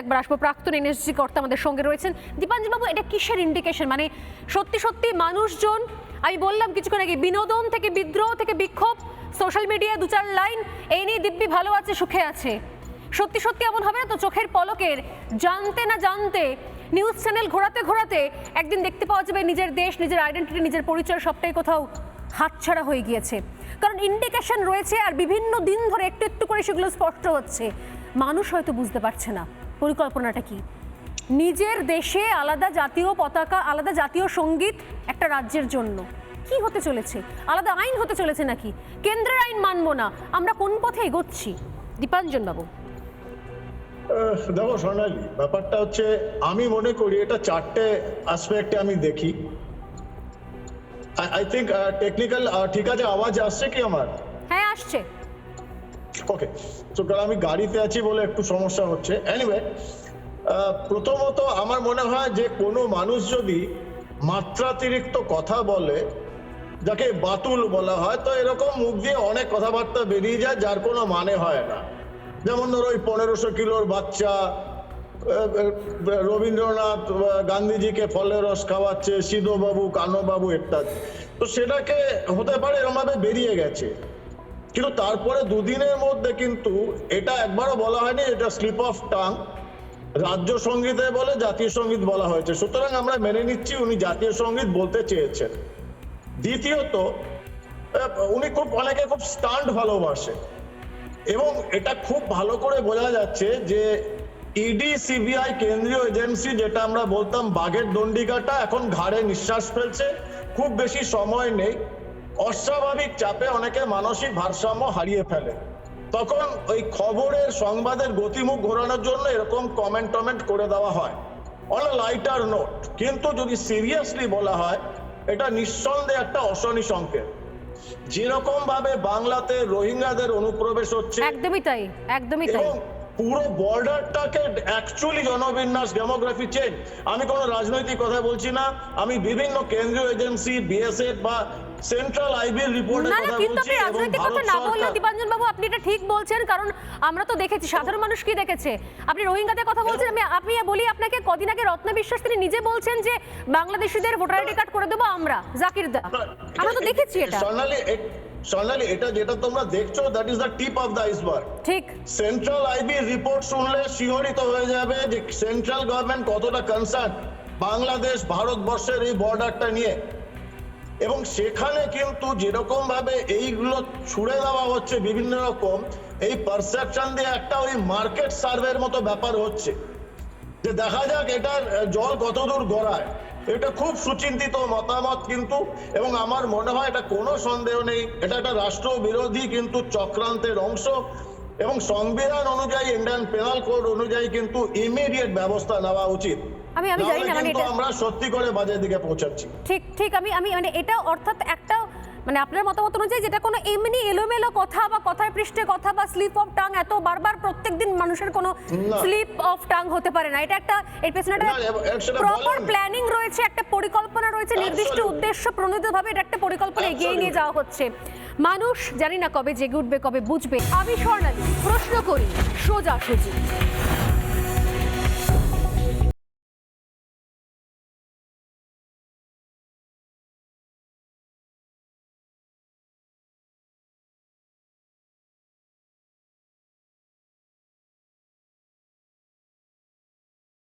একবার আসব। প্রাক্তন এনএসজি কর্তা আমাদের সঙ্গে রয়েছেন। দীপাঞ্জনবাবু এটা কিসের ইন্ডিকেশন মানে সত্যি সত্যি মানুষজন, আমি বললাম কিছুক্ষণ আগে, বিনোদন থেকে বিদ্রোহ থেকে বিক্ষোভ সোশ্যাল মিডিয়ায় দু চার লাইন, এই নিয়ে দিব্যি ভালো আছে, সুখে আছে। সত্যি সত্যি এমন হবে না তো? চোখের পলকের জানতে না জানতে নিউজ চ্যানেল ঘোরাতে ঘোরাতে একদিন দেখতে পাওয়া যাবে নিজের দেশ, নিজের আইডেন্টিটি নিজের পরিচয়, সবটাই কোথাও হাতছাড়া হয়ে গিয়েছে। কারণ ইন্ডিকেশন রয়েছে আর বিভিন্ন দিন ধরে একটু একটু করে সেগুলো স্পষ্ট হচ্ছে। মানুষ হয়তো বুঝতে পারছে না। পরিকল্পনাটা কি? নিজের দেশে আলাদা জাতীয় পতাকা আলাদা জাতীয় সংগীত একটা রাজ্যের জন্য। কি হতে চলেছে? আলাদা আইন হতে চলেছে নাকি? কেন্দ্রের আইন মানবো না। আমরা কোন পথে এগোচ্ছি? দীপাঞ্জন বাবু। দেখো সোনালি ব্যাপারটা হচ্ছে আমি মনে করি এটা চারটে আসপেক্টে আমি দেখি। আই থিঙ্ক টেকনিক্যাল ঠিক আছে আওয়াজ আসছে কি আমার? হ্যাঁ আসছে। ওকে তো কারণ আমি গাড়িতে আছি বলে একটু সমস্যা হচ্ছে। এনিওয়ে প্রথমত আমার মনে হয় যে কোনো মানুষ যদি মাত্রাতিরিক্ত কথা বলে, যাকে বাতুল বলা হয়, তো এরকম মুখ দিয়ে অনেক কথাবার্তা বেরিয়ে যায় যার কোনো মানে হয় না। যেমন ধরো ওই পনেরোশো কিলোর বাচ্চা রবীন্দ্রনাথ গান্ধীজিকে ফলের রস খাওয়াচ্ছে সিধুবাবু কানোবাবু ইত্যাদি। তো সেটাকে হতে পারে এরকমভাবে বেরিয়ে গেছে। কিন্তু তারপরে দুদিনের মধ্যে কিন্তু এটা একবারও বলা হয়নি, এটা স্লিপ অফ টাং রাজ্য সঙ্গীতে বলে জাতীয় সংগীত বলা হয়েছে। সুতরাং আমরা মেনে নিচ্ছি উনি জাতীয় সংগীত বলতে চেয়েছেন। দ্বিতীয়ত উনি খুব, অনেকে খুব স্টান্ট ভালোবাসে। এবং এটা খুব ভালো করে বোঝা যাচ্ছে যে ইডি সিবিআই কেন্দ্রীয় এজেন্সি, যেটা আমরা বলতাম বাঘের দণ্ডিকাটা, এখন ঘাড়ে নিঃশ্বাস ফেলছে। খুব বেশি সময় নেই। অস্বাভাবিক চাপে অনেকে মানসিক ভারসাম্য হারিয়ে ফেলে। তখন ওই খবরের সংবাদের গতিমুখ ঘোরানোর জন্য এরকম কমেন্ট টমেন্ট করে দেওয়া হয়। অন লাইটার নোট কিন্তু যদি সিরিয়াসলি বলা হয় এটা নিঃসন্দেহে একটা অশনি সংকেত। যেরকম ভাবে বাংলাতে রোহিঙ্গাদের অনুপ্রবেশ হচ্ছে একদমই তাই একদমই তাই। পুরো বর্ডারটাকে অ্যাকচুয়ালি জনবিন্যাস ডেমোগ্রাফি চেঞ্জ আমি কোনো রাজনৈতিক কথা বলছি না আমি বিভিন্ন কেন্দ্রীয় এজেন্সি বিএসএফ বা সেন্ট্রাল আইবির রিপোর্টের না না কিন্তু আপনি রাজনৈতিক কথা না বললে দীপাঞ্জন বাবু আপনি এটা ঠিক বলছেন কারণ আমরা তো দেখেছি সাধারণ মানুষ কি দেখেছে? আপনি রোহিঙ্গাদের কথা বলছেন আমি আপনি বলি আপনাকে কদিন আগে রত্ন বিশ্বাস তিনি নিজে বলছেন যে বাংলাদেশিদের ভোটার আইডি কার্ড করে দেবো আমরা জাকির দা। আমরা তো দেখেছি এটা। এটা যেটা তোমরা দেখছ that is the tip of the iceberg ঠিক। সেন্ট্রাল আইবি রিপোর্ট শুনলে শিহরিত হয়ে যাবে যে সেন্ট্রাল গভর্নমেন্ট কতটা কনসার্ন বাংলাদেশ ভারতবর্ষের এই বর্ডারটা নিয়ে। এবং সেখানে কিন্তু যেরকম ভাবে এইগুলো ছুড়ে দেওয়া হচ্ছে বিভিন্ন রকম, এই পারসেপশন দিয়ে একটা ওই মার্কেট সার্ভের মতো ব্যাপার হচ্ছে। যে দেখা যাক এটার জল কতদূর গড়ায়। এটা খুব সুচিন্তিত মতামত কিন্তু, এবং আমার মনে হয় এটা কোনো সন্দেহ নেই। এটা একটা রাষ্ট্র বিরোধী কিন্তু চক্রান্তের অংশ। এবং সংবিধান অনুযায়ী ইন্ডিয়ান পেনাল কোড অনুযায়ী কিন্তু ইমিডিয়েট ব্যবস্থা নেওয়া উচিত। আমি- আমি জানি না, মানে এটা- আমরা সত্যি করে বাজার দিকে পৌঁছাচ্ছি। ঠিক ঠিক আমি আমি মানে এটা অর্থাৎ মানে আপনার মতামত অনুযায়ী যেটা কোনো এমনি এলোমেলো কথা বা কথার পৃষ্ঠে কথা বা স্লিপ অফ টাং এত বারবার প্রত্যেকদিন মানুষের কোনো স্লিপ অফ টাং হতে পারে না। এটা একটা এর পেছনে একটা প্রপার প্ল্যানিং রয়েছে একটা পরিকল্পনা রয়েছে নির্দিষ্ট উদ্দেশ্য প্রণোদিতভাবে এটা একটা পরিকল্পনা এগিয়ে নিয়ে যাওয়া হচ্ছে। মানুষ জানি না কবে জেগে উঠবে কবে বুঝবে। আমি স্বর্ণালী প্রশ্ন করি সোজা সুজি